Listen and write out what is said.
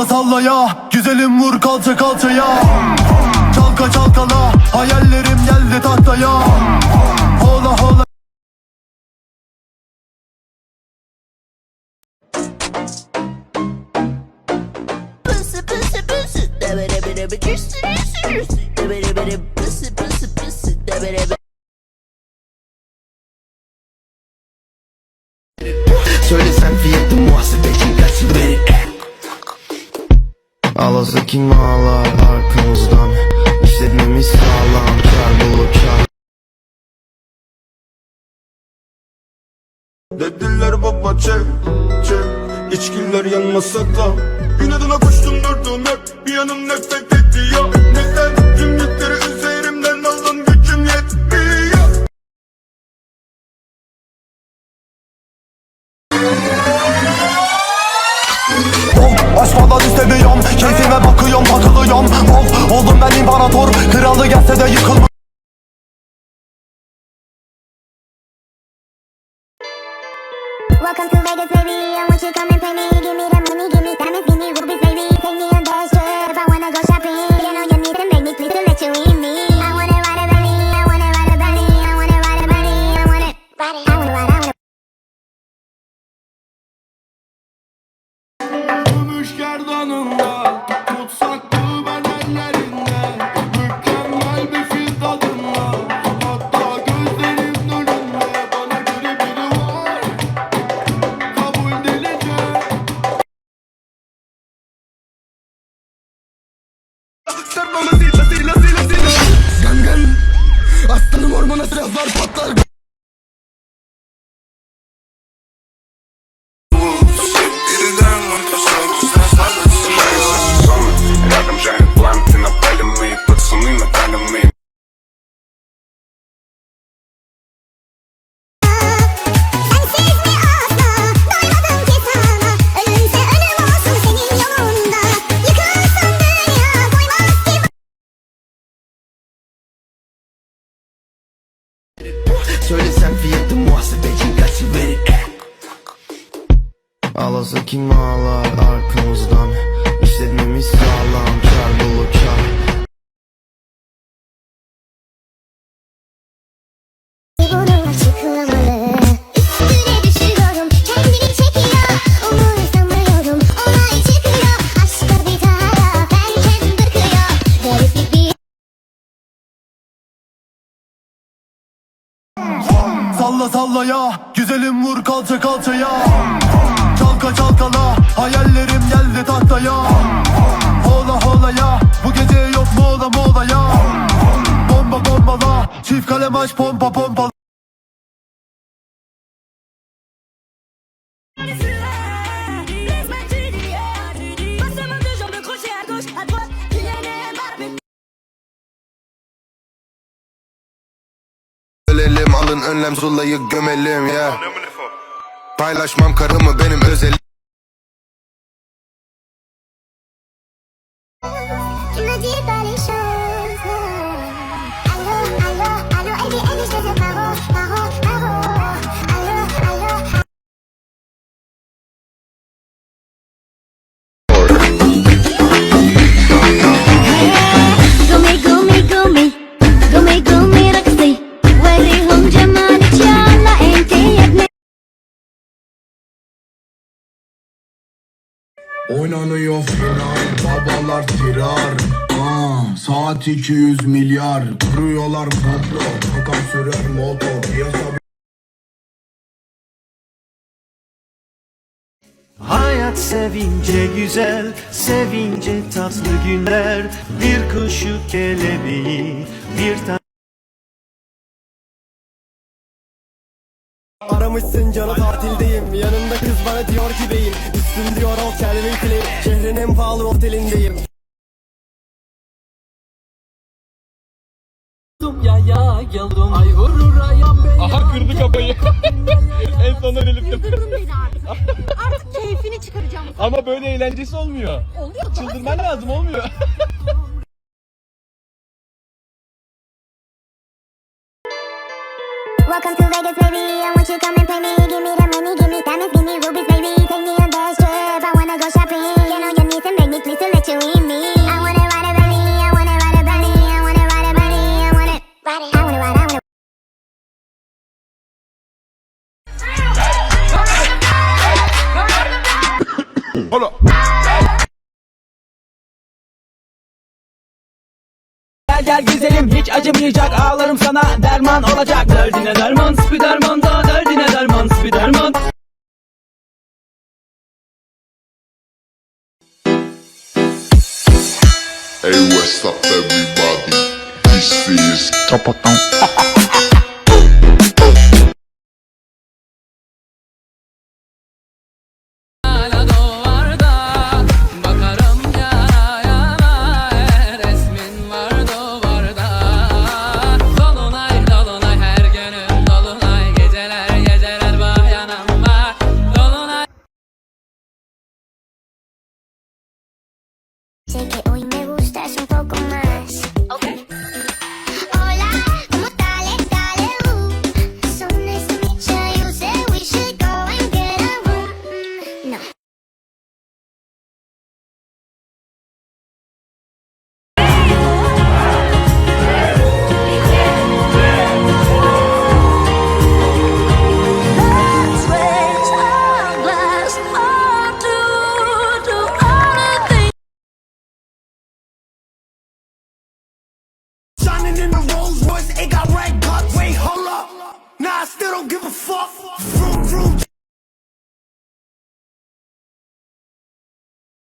Salla salla ya. Güzelim vur kalça kalçaya Çalka çalkala Hayallerim geldi tahtaya Hola hola. Pısı pısı pısı. Debere bere bir cüssü Debere bere pısı pısı pısı. Debere bere Söylesem fiyatı muhasebeci Ağlasa kim ağlar arkamızdan? İşletmemiz sağlam kar bulur kar. Dediler baba çek çek. İçkiler yanmasa da. İnadına koştum durdum hep. Bir yanım nefret ya Neden tüm oldum ben imparator Kralı gelse de yıkılmam Welcome to Vegas, baby. I want you come and pay me. Give me that money, give me diamonds, give me rubies, baby. Take me on that trip. I wanna go shopping. You know you need to make me please to let you in me. I wanna ride a belly. I wanna ride a belly. I wanna ride a belly. I wanna ride it. I wanna ride. I wanna. Gümüş gerdanında Tutsak Söylesem fiyatı muhasebeci kaç beni Ağlasa kim ağlar arkamızdan Salla salla ya Güzelim vur kalça kalçaya. Çalka çalkala Hayallerim geldi tahtaya. Hola hola ya Bu gece yok mola mola ya Bomba bombala Çift kalem aç pompa pompa alın önlem Zula'yı gömelim ya Paylaşmam karımı benim özelim Oynanıyor final babalar tirar Aa, Saat 200 milyar. Kuruyorlar komplo Bakan sürer motor. Piyasa Hayat sevince güzel, sevince tatlı günler. Bir kuşu kelebeği, bir tane Aramışsın canı tatildeyim. Yanımda kız bana diyor ki beyim Üstüm diyor o Calvin Klein Şehrin en pahalı otelindeyim. Ya ya geldim. Ay vurur ayağım bey Aha kırdı kafayı. En sonunda delirttim Artık. Keyfini çıkaracağım. Ama böyle eğlencesi olmuyor. Oluyor Çıldırman lazım olmuyor Welcome to Vegas, baby. I want you to come and pay me. Give me the money, give me diamonds, give me rubies, baby. Take me on that trip. I wanna go shopping. You know your needs and make me please to let you in me. Gel gel güzelim hiç acımayacak Ağlarım sana. Derman olacak. Derdine derman spiderman da derdine derman spiderman. Hey what's up everybody? This is Top in the Rolls Royce, it got